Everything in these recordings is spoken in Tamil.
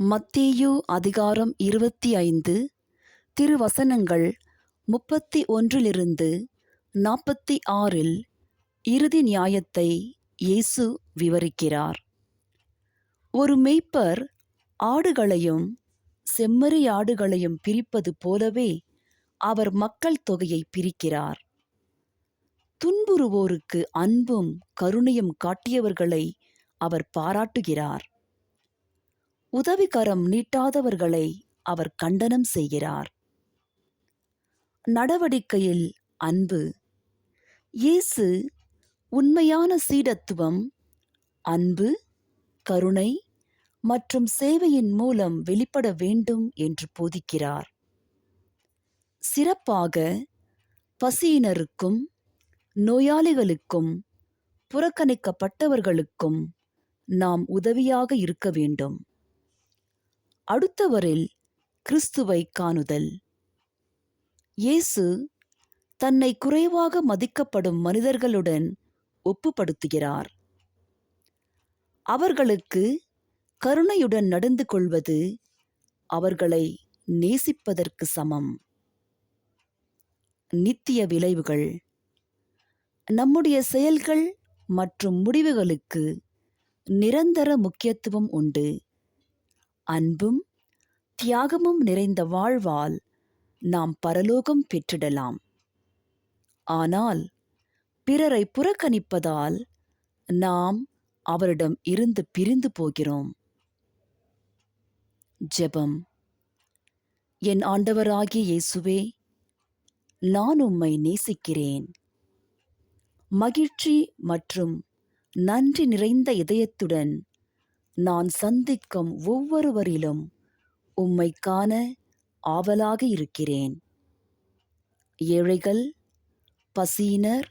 மத்தேயு அதிகாரம் இருபத்தி ஐந்து திருவசனங்கள் முப்பத்தி ஒன்றிலிருந்து நாற்பத்தி ஆறில் இறுதி நியாயத்தை இயேசு விவரிக்கிறார். ஒரு மெய்ப்பர் ஆடுகளையும் செம்மறியாடுகளையும் பிரிப்பது போலவே அவர் மக்கள் தொகையை பிரிக்கிறார். துன்புறுவோருக்கு அன்பும் கருணையும் காட்டியவர்களை அவர் பாராட்டுகிறார். உதவிகரம் நீட்டாதவர்களை அவர் கண்டனம் செய்கிறார். நடவடிக்கையில் அன்பு. இயேசு உண்மையான சீடத்துவம் அன்பு கருணை மற்றும் சேவையின் மூலம் வெளிப்பட வேண்டும் என்று போதிக்கிறார். சிறப்பாக பசியினருக்கும் நோயாளிகளுக்கும் புறக்கணிக்கப்பட்டவர்களுக்கும் நாம் உதவியாக இருக்க வேண்டும். அடுத்தவரில் கிறிஸ்துவை காணுதல். இயேசு தன்னை குறைவாக மதிக்கப்படும் மனிதர்களுடன் ஒப்புப்படுத்துகிறார். அவர்களுக்கு கருணையுடன் நடந்து கொள்வது அவர்களை நேசிப்பதற்கு சமம். நித்திய விளைவுகள். நம்முடைய செயல்கள் மற்றும் முடிவுகளுக்கு நிரந்தர முக்கியத்துவம் உண்டு. அன்பும் தியாகமும் நிறைந்த வாழ்வால் நாம் பரலோகம் பெற்றிடலாம். ஆனால் பிறரை புறக்கணிப்பதால் நாம் அவரிடம் இருந்து பிரிந்து போகிறோம். ஜெபம். என் ஆண்டவராகிய இயேசுவே நான் உம்மை நேசிக்கிறேன். மகிழ்ச்சி மற்றும் நன்றி நிறைந்த இதயத்துடன் நான் சந்திக்கும் ஒவ்வொருவரிலும் உம்மை காண ஆவலாக இருக்கிறேன். ஏழைகள் பசியினர்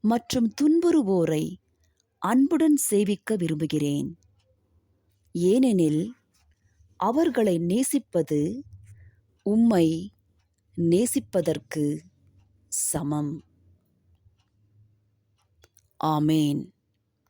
மற்றும் துன்புறுவோரை அன்புடன் சேவிக்க விரும்புகிறேன். ஏனெனில் அவர்களை நேசிப்பது உம்மை நேசிப்பதற்கு சமம். ஆமேன்.